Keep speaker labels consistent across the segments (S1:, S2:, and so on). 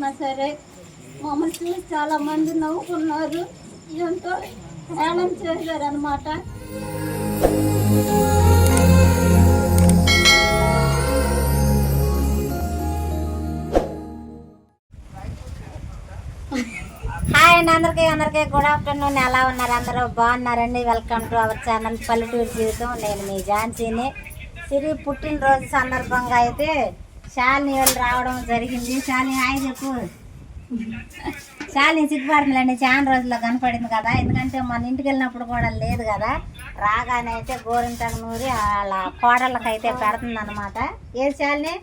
S1: ఉన్నా సరే మమ్మల్ని చూసి చాలా మంది నవ్వుకున్నారు. ఎంతో ప్రయాణం చేశారు అనమాట
S2: హాయ్ అండి అందరికీ అందరికీ గుడ్ ఆఫ్టర్నూన్. ఎలా ఉన్నారు అందరూ? బాగున్నారండి? వెల్కమ్ టు అవర్ ఛానల్ పల్లెటూరు జీవితం. నేను మీ ఝాన్సీని. సిరి పుట్టినరోజు సందర్భంగా అయితే శాలిని వాళ్ళు రావడం జరిగింది. శాలిని హాయ్ చెప్పు. శాలిని సిగ్గుపడుతుందండి చాలా రోజుల్లో కనపడింది కదా. ఎందుకంటే మన ఇంటికి వెళ్ళినప్పుడు కూడా లేదు కదా. రాగానే అయితే గోరింతకు నూరి వాళ్ళ కోడళ్ళకైతే పెడుతుంది అనమాట ఏది శాలిని?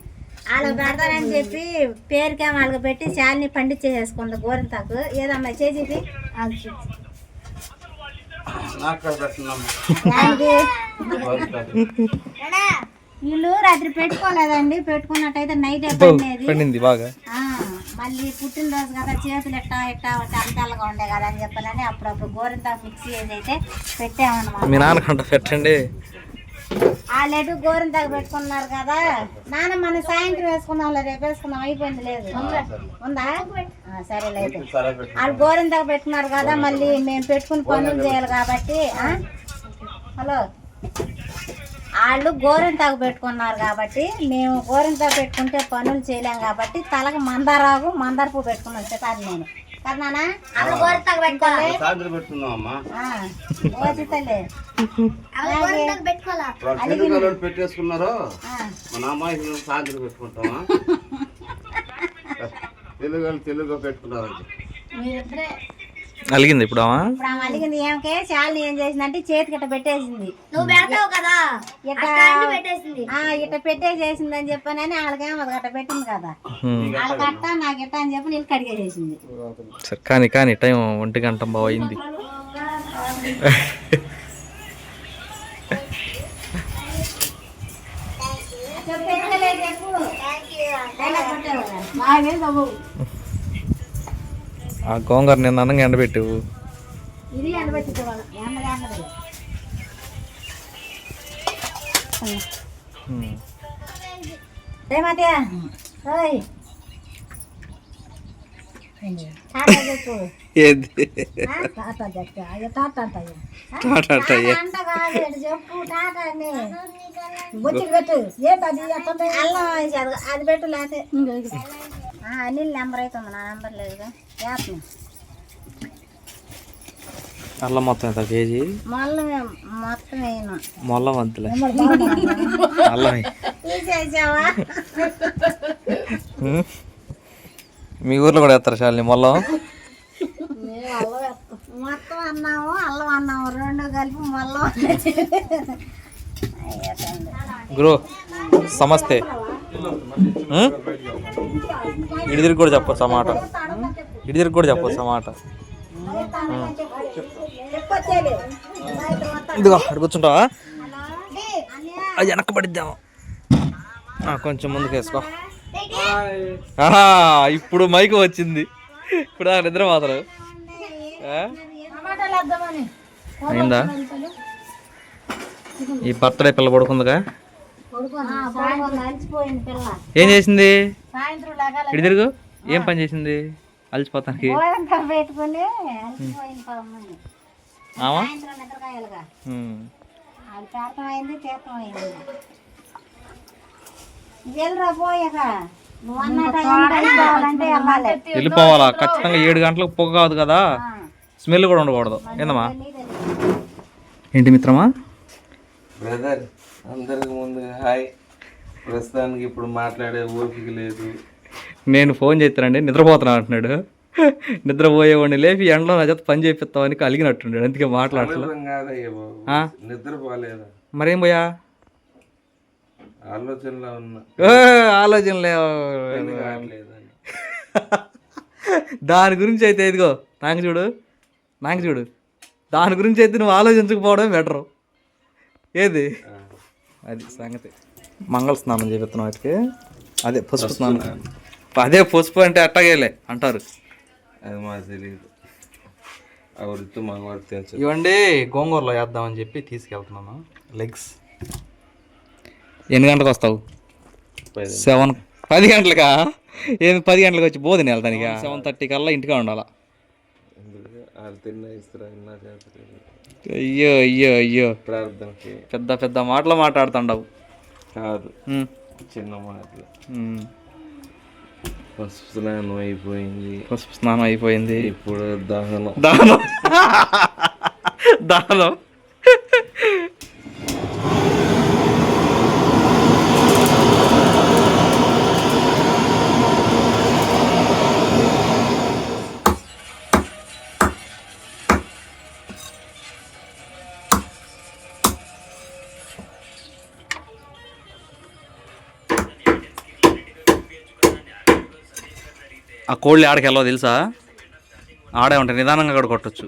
S2: వాళ్ళకి పెడతానని చెప్పి పేరుకే వాళ్ళకి పెట్టి శాలిని పండించేసుకుంది గోరింతకు ఏదమ్మా చేసేది?
S3: నాకు
S2: వీళ్ళు రాత్రి పెట్టుకోలేదండి. పెట్టుకున్నట్టయితే నైట్ పండేది.
S4: బాగా.
S2: ఆ, మళ్ళీ పుట్టినరోజు కదా చేతులు ఎట్టా ఎట్టా తెల్లగా ఉండే కదా అని చెప్పనని అప్పుడప్పుడు గోరింత మిక్సీ చేసి అయితే పెట్టామన్నమాట.
S4: మీ నాన్నకంట పెట్టండి.
S2: వాళ్ళెటు గోరింతకు పెట్టుకున్నారు కదా. నాన్న మనం సాయంత్రం వేసుకుందాం రేపు వేసుకుందాం అయిపోయింది లేదు. ఉందా? ఆ, సరేలే అయితే.
S3: సరే పెట్టు.
S2: వాళ్ళు గోరింతకు పెట్టుకున్నారు కదా మళ్ళీ మేము పెట్టుకుని పనులు చేయాలి కాబట్టి? హలో? వాళ్ళు గోరింతాకు పెట్టుకున్నారు కాబట్టి మేము గోరింతాకు పెట్టుకుంటే పనులు చేయలేం కాబట్టి తలకు మందారాకు మందార పువ్వు పెట్టుకున్నాం చితారు నేను. కదా గోరింతాకు పెట్టుకోలే
S3: సాయంత్రం పెట్టుకుందాం అమ్మా
S2: ఓచితలే
S3: వాళ్ళు తెలుగు వాళ్ళు పెట్టేసుకున్నారు మన అమ్మాయి సాయంత్రం పెట్టుకుంటామా తెలుగు తెలుగు పెట్టుకున్నారు
S2: మీరిద్దరే
S4: అలిగింది ఇప్పుడు ఆమె?
S2: ఇప్పుడు ఆమె అలిగింది. ఏమకే శాలిని ఏం చేసిందంటే చేతికి ఇట్ట పెట్టేసింది.
S5: నువ్వు పెడతావు కదా? పెట్టేసింది.
S2: ఆ, ఇట్ట పెట్టేసేసింది అని చెప్పనని వాళ్ళకేమో అది గట్ట పెట్టింది కదా. వాళ్ళకి అట్ట నాకు ఇట్ట అని చెప్పి నీళ్ళు కడిగేసేసింది
S4: సరే కానీ కానీ టైం ఒంటి గంట బాగా అయింది.
S2: చెప్పు,
S4: ఆ గోంగూర నిన్న అన్నంగా ఎండబెట్టావు.
S2: ఇది ఎండబెట్టుకోవాలి అది పెట్టు లేకపోతే అనిల్ నెంబర్ అయితే ఉంది. నా నెంబర్ లేదుగా. చేస్తున్నాం
S4: అల్లం మొత్తం ఎంత? కేజీ? మొల్ల వంతులే అల్లం. మీ ఊర్లో కూడా వేస్తారు శాలిని మొల్లం?
S2: మొత్తం అన్నాము అల్లం అన్నాము. రెండు కలిపి మళ్ళీ
S4: గురు సమస్తే. తిరిగి కూడా చెప్పొచ్చు ఆ మాట. ఇటు తిరిగి కూడా చెప్పొచ్చు ఆ మాట. ఇదిగో అక్కడ కూర్చుంటావా? అది. వెనక్కి పడిద్దాము. కొంచెం ముందుకు వేసుకో. ఆహా, ఇప్పుడు మైక్ వచ్చింది. ఇప్పుడు ఆ నిద్ర మాత్రం. ఆ? అయిందా? ఈ బర్త్డే పిల్ల పడుకుందిగా? ఏం చేసింది? తిరుగు ఏం పని చేసింది? అలసిపోతానికి.
S2: పెట్టుకుని
S4: వెళ్ళిపోవాలా. ఖచ్చితంగా ఏడు గంటలకు పొగ కాదు కదా. స్మెల్ కూడా ఉండకూడదు. ఏందమ్మా? ఏంటి మిత్రమా?
S3: బ్రదర్ అందరికి ముందు హాయ్. ప్రస్తుతానికి ఇప్పుడు మాట్లాడే ఓపిక లేదు.
S4: నేను ఫోన్ చేస్తానండి నిద్రపోతున్నా అంటున్నాడు. నిద్రపోయేవాడిని లేపి ఎండలో నా చేత పని చేపిస్తామని కలిగినట్టున్నాడు అందుకే మాట్లాడలేదు?
S3: నిద్రపోలేదా.
S4: మరేం పోయా
S3: ఆలోచనలో ఉన్నా.
S4: ఏ, ఆలోచన లేవు
S3: పని కావట్లేదని.
S4: దాని గురించి అయితే ఇదిగో నాకు చూడు నాకు చూడు. దాని గురించి అయితే నువ్వు ఆలోచించకపోవడం బెటరు. ఏది? అది సంగతి. మంగళ స్నానం చేపిస్తున్నావు వాటికి. అదే పసుపు స్నానం. అదే పసుపు అంటే అట్టగేలే అంటారు.
S3: అది మాకు తెలియదు ఆ వృత్తి మగవాడు తెలుసు.
S4: ఇవ్వండి గోంగూరలో వేద్దామని చెప్పి తీసుకెళ్తున్నాను. లెగ్స్. ఎన్ని గంటలకు వస్తావు?
S3: పది.
S4: సెవెన్ పది గంటలకా? ఏమి పది గంటలకు వచ్చి బోధిని వెళ్తాను ఇక. సెవెన్ థర్టీ కల్లా ఇంటిగా ఉండాలా?
S6: వాళ్ళు తిన్న ఇస్తారు ఇన్నా చేస్తారు.
S4: అయ్యో అయ్యో అయ్యో.
S6: ప్రార్థనకి.
S4: పెద్ద పెద్ద మాటలు మాట్లాడుతుండవు.
S6: కాదు. చిన్న మాటలు. పసుపు స్నానం అయిపోయింది.
S4: పసుపు స్నానం అయిపోయింది.
S6: ఇప్పుడు దహనం.
S4: దానం దానం ఆ కోళ్ళు ఆడకి వెళ్ళవో తెలుసా? ఆడే ఉంటాయి నిదానంగా కూడా కొట్టచ్చు.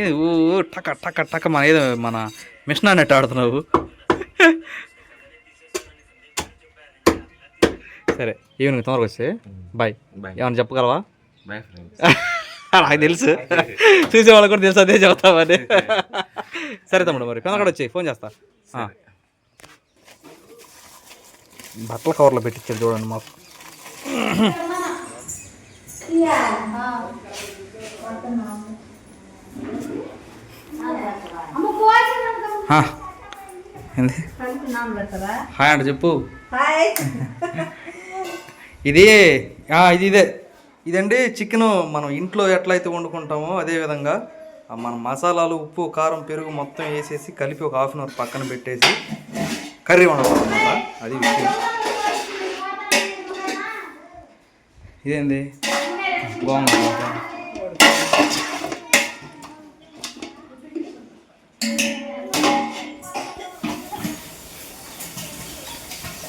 S4: ఏ ఊ టక టక టక మన ఏదో మన మిషన్ అన్నట్టు ఆడుతున్నావు. సరే ఈవినింగ్ తొందరగా వస్తే బాయ్.
S6: Bye.
S4: ఏమన్నా చెప్పగలవా?
S6: బాయ్
S4: నాకు తెలుసు. చూసే వాళ్ళకి కూడా తెలుసు అదే చెబుతామని సరే తమ్ముడు మరి తొందరగా వచ్చి ఫోన్ చేస్తా. బట్టల కవర్లో పెట్టించారు చూడండి మాకు. హాయ్ అంట చెప్పు. ఇది ఇది ఇదే. ఇదండి చికెన్ మనం ఇంట్లో ఎట్లయితే వండుకుంటామో అదే విధంగా మన మసాలాలు ఉప్పు కారం పెరుగు మొత్తం వేసేసి కలిపి ఒక హాఫ్ అన్ అవర్ పక్కన పెట్టేసి కర్రీ వండుకోవాలన్నమాట అది విషయం ఇదేంది? బాగుంది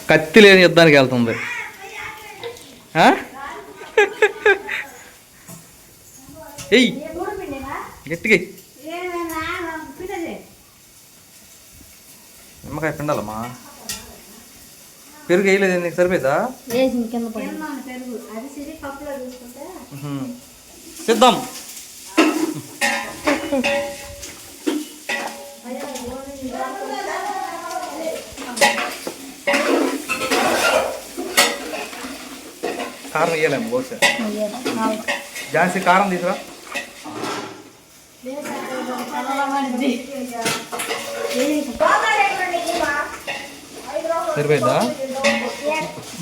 S4: కత్తి లేని యుద్ధానికి వెళ్తుంది. ఆ? ఎయ్ గట్టిగా నిమ్మకాయ పిండాలమ్మా. పెరుగు వేయలేదు నీకు సరిపోయిందా. సిద్ధం. కారం వేయలేము బహుశా జాన్సీ కారం తీసురా సరిపోయిందా?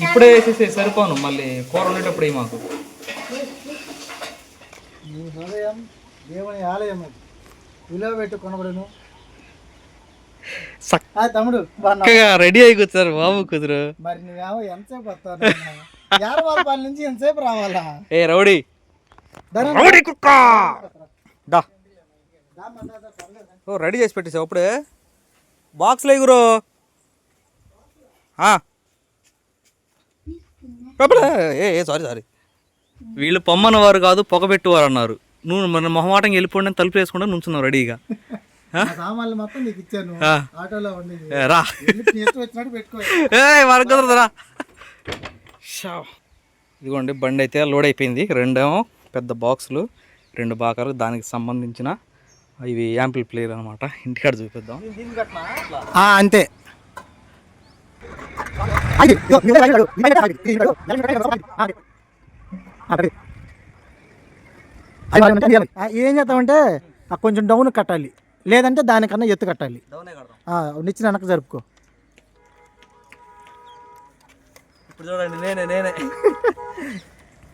S4: ఇప్పుడే వేసేసి సరిపోను. మళ్ళీ కూర ఉండేటప్పుడు మాకు.
S7: నీ హృదయం దేవుని ఆలయం అది విలువ పెట్టు కొనబడును. ఆ తమ్ముడు బాగున్నా
S4: చక్కగా రెడీ అయి కూర్చారు బాబు కుదురు
S7: మరి నువ్వేమో ఎంతసేపు వస్తావు యారవాళ్ళ నుంచి ఎంతసేపు రావాలా?
S4: ఏ రౌడీ.
S7: ధనం
S4: రౌడీ కుక్క! దా. ఓ రెడీ చేసి పెట్టేసావు అప్పుడే. బాక్స్లో ఎగురు. ఏ ఏ సారీ సారీ. వీళ్ళు పొమ్మన్న వారు కాదు పొగబెట్టువారు అన్నారు. నువ్వు మన మొహమాటంగా వెళ్ళిపోండి అని తలుపు వేసుకుంటే నుంచున్నావు రెడీగా.
S7: నా సామాన్లు మొత్తం నీకు ఇచ్చాను.
S4: ఆ.
S7: ఆటోలో ఉండేది
S4: ఏ, రా.
S7: వచ్చినట్టు పెట్టుకో.
S4: ఏ. ఇదిగోండి బండి అయితే లోడ్ అయిపోయింది. రెండేమో పెద్ద బాక్సులు రెండు బాకాలు దానికి సంబంధించిన ఇవి యాంపిల్ ప్లేయర్ అనమాట ఇంటికాడ చూపిద్దాం.
S7: ఏం చేద్దామంటే కొంచెం డౌన్ కట్టాలి లేదంటే దానికన్నా ఎత్తు కట్టాలి నిచ్చిన వెనక జరుపుకో
S4: ఇప్పుడు చూడండి నేనే నేనే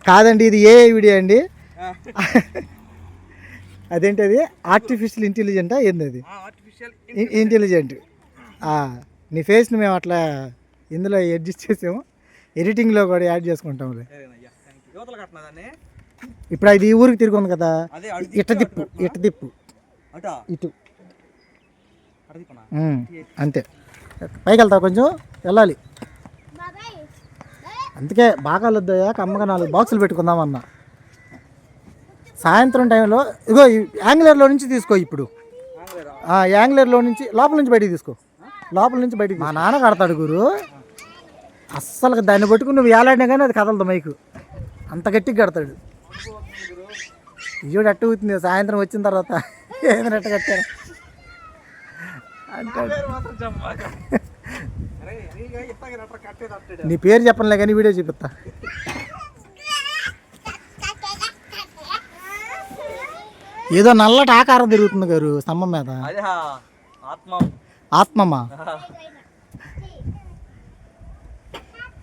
S7: కాదండి ఇది ఏ వీడియో అండి అదేంటి అది ఆర్టిఫిషియల్ ఇంటెలిజెంటా ఏంది అది ఇంటెలిజెంట్ నీ ఫేస్ని మేము అట్లా ఇందులో అడ్జస్ట్ చేసాము. ఎడిటింగ్లో కూడా యాడ్ చేసుకుంటాంలే. ఇప్పుడు అది ఈ ఊరికి తిరిగి ఉంది కదా ఇట్ట తిప్పు ఇట్ట తిప్పు ఇటు. అంతే. పైకి వెళ్తావు కొంచెం? వెళ్ళాలి. అందుకే బాగా వద్దయ్యా కమ్మగా నాలుగు బాక్సులు పెట్టుకుందామన్నా సాయంత్రం టైంలో ఇగో యాంగ్లర్లో నుంచి తీసుకో ఇప్పుడు. ఆ, యాంగ్లర్లో నుంచి లోపల నుంచి బయటికి తీసుకో. లోపల నుంచి బయటికి మా నాన్న కడతాడు గురు. అస్సలు దాన్ని పట్టుకుని నువ్వు ఏలాడినా కానీ అది కదలదు మైకు. అంత గట్టిగా కడతాడు. ఇయ్యోడు అట్టు అవుతుంది సాయంత్రం వచ్చిన తర్వాత ఏదైనా అట్ట కట్టారు అంటాడు. నీ పేరు చెప్పనులే కానీ వీడియో చూపిస్తా. ఏదో నల్లటి ఆకారం తిరుగుతుంది గారు స్తంభం మీద. ఆత్మమ్మా
S5: హ్యాపీ బర్త్డే అంట చూడండి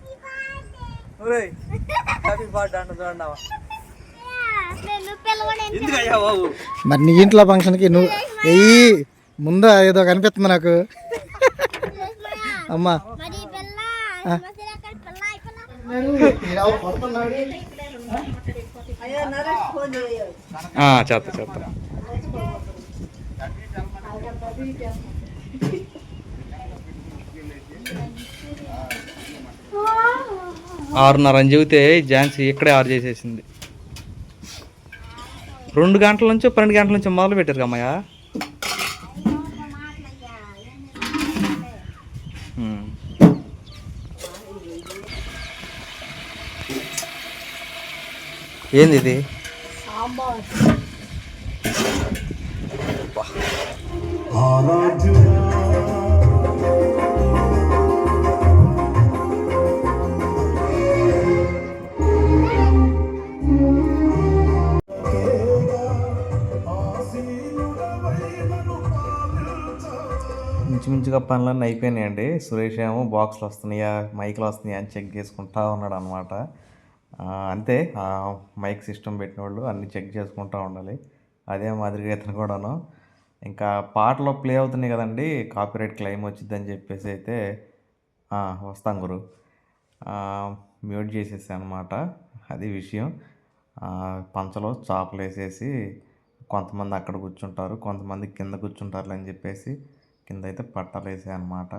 S2: నేను పిల్లవాడు
S5: ఎందుకు అయ్యా బాబు
S7: మరి నీ ఇంట్లో ఫంక్షన్కి నువ్వు వెయ్యి ముందు ఏదో కనిపిస్తుంది నాకు. అమ్మా.
S2: మరి ఈ పిల్ల మసీదు
S5: ఆరున్నర అని చెబితే ఝాన్సీ ఇక్కడే ఆరు చేసేసింది. రెండు గంటల నుంచి పన్నెండు గంటల నుంచి మొదలు పెట్టారు అమ్మయ్య ఏంది ఇది? ఇంచుమించుగా పనులన్నీ అయిపోయినాయండి. సురేష్ ఏమో బాక్స్లు వస్తున్నాయా మైక్లు వస్తున్నాయా అని చెక్ చేసుకుంటా ఉన్నాడు అనమాట అంతే మైక్ సిస్టమ్ పెట్టిన వాళ్ళు అన్నీ చెక్ చేసుకుంటా ఉండాలి. అదే మాదిరిగా ఇతను కూడాను. ఇంకా పాటలో ప్లే అవుతున్నాయి కదండి కాపీరైట్ క్లెయిమ్ వచ్చిందని చెప్పేసి అయితే వస్తాం గురు. మ్యూట్ చేసేసి అనమాట అది విషయం. పంచలో చాపలు వేసేసి కొంతమంది అక్కడ కూర్చుంటారు కొంతమంది కింద కూర్చుంటారు అని చెప్పేసి కింద అయితే పట్టలేసాయి అనమాట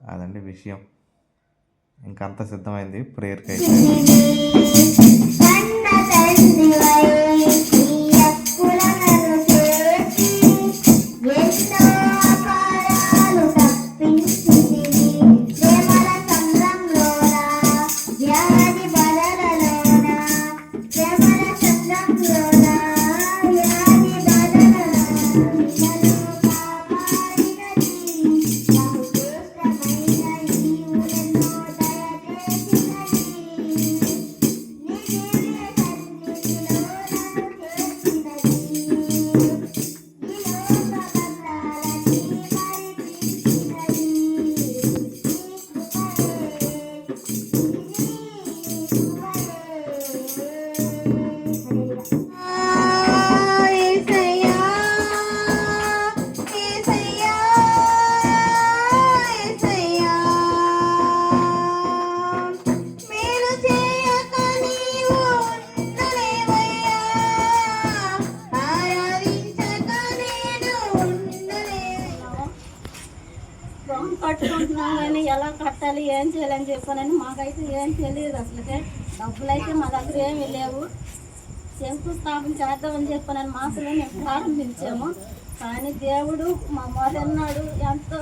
S5: అదండి విషయం. ఇంకంత సిద్ధమైంది ప్రేయర్కి అయితే
S1: కానీ ఎలా కట్టాలి ఏం చేయాలని చెప్పానని మాకైతే ఏం తెలియదు అసలుకే. డబ్బులు అయితే మా దగ్గర ఏమీ లేవు. శంకుస్థాపన చేద్దామని చెప్పానని మాసలో మేము ప్రారంభించాము. కానీ దేవుడు మా మొదన్నాడు ఎంతో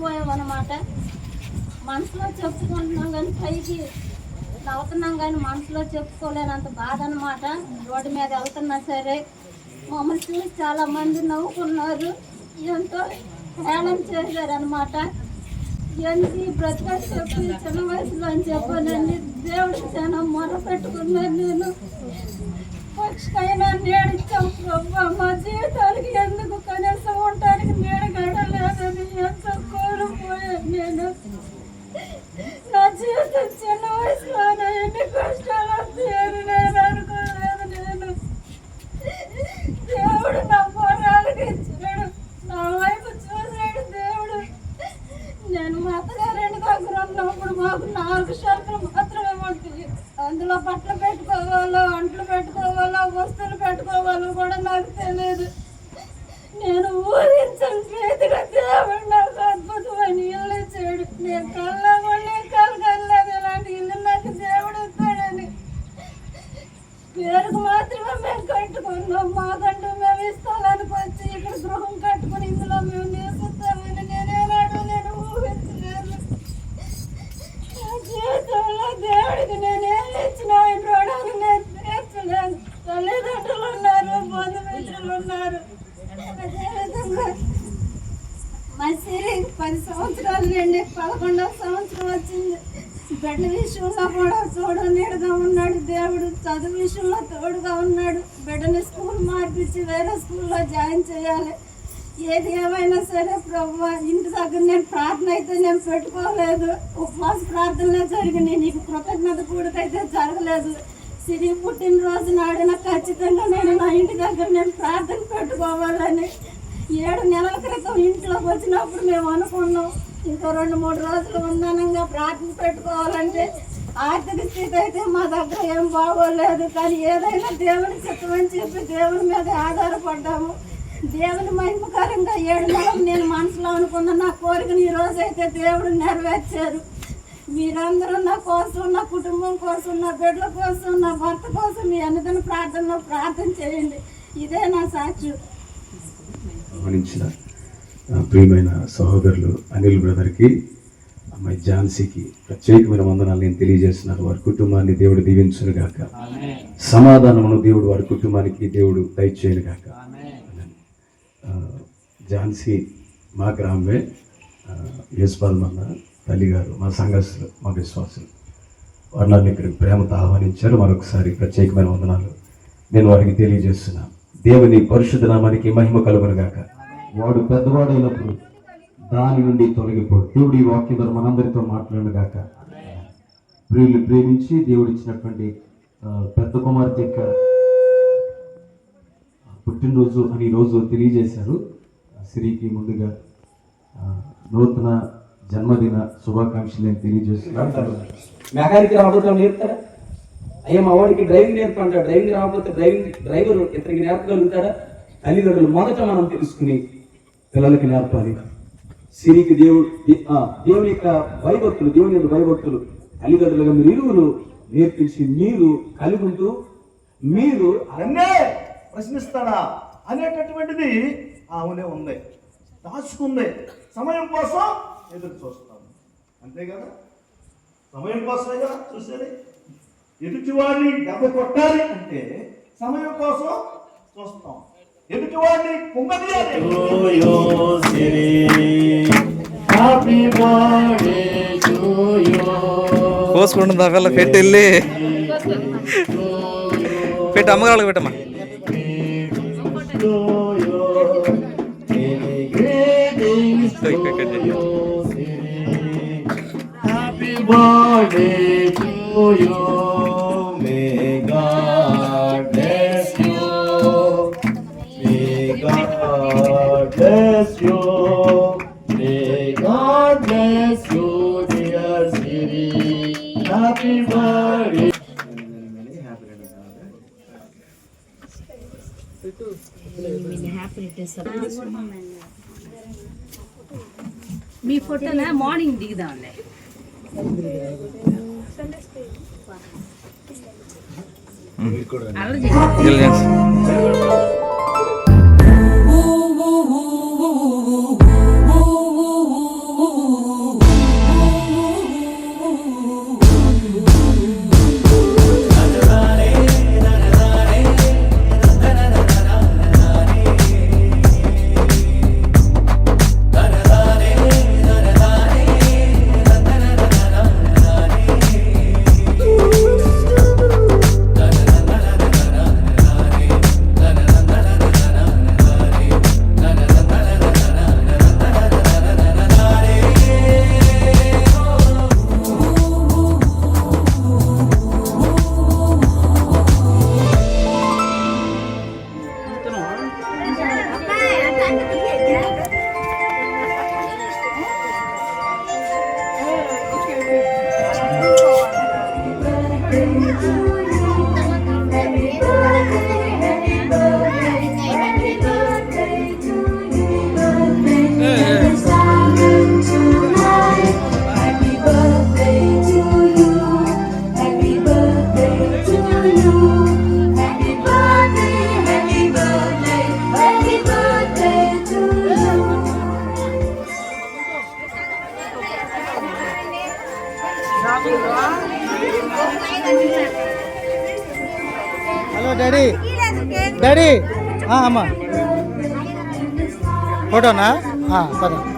S1: పోయామన్నమాట మనసులో చెప్పుకుంటున్నాం కానీ పైకి నవ్వుతున్నాం కానీ మనసులో చెప్పుకోలేనంత బాధ అనమాట రోడ్డు మీద వెళ్తున్నా సరే. మమ్మల్ని చూసి చాలామంది నవ్వుకున్నారు. ఎంతో హేళన చేశారు అనమాట ఎందుకు బ్రతకని చెప్పి చిన్న వయసులో అని చెప్పానండి దేవుడికి చాలా మొర పెట్టుకున్నాను నేను. పక్షికైనా నేను ప్రభు. మా జీవితానికి ఎందుకు కనీసం ఉండటానికి నీడ గడలేదని ఎంత కోల్పోయాను నేను. నా జీవితం చిన్న వయసులోనే ఎన్ని కష్టాలు వస్తాయని నేను అనుకోలేదు నేను దేవుడు నా పోరాలకు ఇచ్చాడు నా వైపు చూసాడు దేవుడు నేను మా అత్తగారింటి దగ్గర ఉన్నప్పుడు మాకు నాలుగు షర్టులు మాత్రమే పడుతుంది అందులో బట్టలు పెట్టుకోవాలో అంట్లు పెట్టుకోవాలో వస్తువులు పెట్టుకోవాలో కూడా నాకు తెలియదు. నేను ఊహించని చేతిగా దేవుడు నాకు అద్భుతమైన ఇల్లు ఇచ్చాడు. నేను కళ్ళ కూడా కళ్ళు ఇలాంటి ఇల్లు నాకు దేవుడు ఇస్తాడని పేరుకు మాత్రమే మేము కట్టుకున్నాం. మాకంటూ మేము ఇస్తామనుకొచ్చి వచ్చి ఇక్కడ గృహం కట్టుకుని ఇందులో మేము తల్లిదండ్రులు ఉన్నారు పది సంవత్సరాలు నుండి పదకొండవ సంవత్సరం వచ్చింది. బిడ్డ విషయంలో కూడా తోడు నీడుగా ఉన్నాడు. దేవుడు చదువు విషయంలో తోడుగా ఉన్నాడు. బిడ్డని స్కూల్ మార్పించి వేరే స్కూల్లో జాయిన్ చేయాలి. ఏది ఏమైనా సరే ప్రభు ఇంటి దగ్గర నేను ప్రార్థన అయితే నేను పెట్టుకోలేదు. ఉపవాస ప్రార్థనలే జరిగినాయి. నీకు కృతజ్ఞత కూడికైతే జరగలేదు. సిరి పుట్టినరోజు నాడిన ఖచ్చితంగా నేను నా ఇంటి దగ్గర నేను ప్రార్థన పెట్టుకోవాలని ఏడు నెలల క్రితం ఇంట్లోకి వచ్చినప్పుడు మేము అనుకున్నాం. ఇంకో రెండు మూడు రోజులు ఉన్నానంగా ప్రార్థన పెట్టుకోవాలంటే ఆర్థిక స్థితి అయితే మా దగ్గర ఏం బాగోలేదు. కానీ ఏదైనా దేవుని చిత్తమని చెప్పి దేవుని మీద ఆధారపడ్డాము. దేవుని మహిమకరంగా ఏడు నెలలు నేను మనసులో అనుకున్న నా కోరికను ఈ రోజైతే దేవుడు నెరవేర్చారు. మీరందరూ నా కోసం నా కుటుంబం కోసం నా బిడ్డల కోసం నా భర్త కోసం మీ అన్నదన ప్రార్థనలో ప్రార్థన చేయండి. ఇదే నా సాక్షి.
S8: గమనించిన ప్రియమైన సహోదరులు అనిల్ బ్రదర్కి అమ్మాయి ఝాన్సీకి ప్రత్యేకమైన వందనాలు నేను తెలియజేస్తున్నాను. వారి కుటుంబాన్ని దేవుడు దీవించును గాక సమాధానమును దేవుడు వారి కుటుంబానికి దేవుడు దయచేయను గాక ఝాన్సీ మా గ్రామమే. యశ్పాల్ మన్న తల్లి గారు మా సంఘస్థులు మా విశ్వాసులు. వారు నన్ను ఇక్కడికి ప్రేమతో ఆహ్వానించారు. మరొకసారి ప్రత్యేకమైన వందనాలు నేను వారికి తెలియజేస్తున్నాను దేవుని పరిశుద్ధ నామానికి మహిమ కలుగునుగాక. వాడు పెద్దవాడైనప్పుడు దాని నుండి తొలగిపోడు. దేవుడి వాక్యం ద్వారా మనందరితో మాట్లాడుగాక ప్రియులు ప్రేమించి దేవుడు ఇచ్చినటువంటి పెద్ద కుమార్తె యొక్క పుట్టినరోజు అని రోజు తెలియజేశారు. సిరికి ముందుగా నూతన జన్మదిన శుభాకాంక్షలు నేను తెలియజేస్తున్నాను.
S9: మెకానిక్ రావడం నేర్పుతాడా? అయ్యా మా వాడికి డ్రైవింగ్ నేర్పంటాడు. డ్రైవింగ్ రాకపోతే డ్రైవింగ్ డ్రైవర్ ఇతనికి నేర్పగలుగుతాడా? తల్లిదండ్రులు మొదట మనం తెలుసుకుని పిల్లలకి నేర్పాలి. సిరికి దేవుడు దేవుని యొక్క భయభక్తులు దేవుని యొక్క భయభక్తులు తల్లిదండ్రులుగా మీరు ఇరువురు నేర్పించి మీరు కలిగి ఉంటూ మీరు
S10: అన్నే ప్రశ్నిస్తాడా అనేటటువంటిది ఆమెనే ఉంది. దాచుకుంది సమయం కోసం ఎదురు చూస్తాం అంతే కదా? సమయం కోసమే కదా చూసేది? ఎదుటివాడిని దెబ్బ కొట్టాలి అంటే సమయం కోసం చూస్తాం. ఎదుటివాడిని కుంగదీయాలి
S4: కోసుకుంటుంది ఆ పిల్ల పెట్టి వెళ్ళి పెట్టి అమ్మగాళ్ళకి పెట్టమ్మా. দুই packet happy birthday
S11: to you may God bless you may God bless you may God bless you dear Siri happy birthday
S12: Happy to support.
S1: మీ ఫోటోనే మార్నింగ్ దిగుదాంలే
S4: Diligence.
S7: డాడీ. డాడీ. ఆ, అమ్మా. ఫోటోనా? ఆ, పద.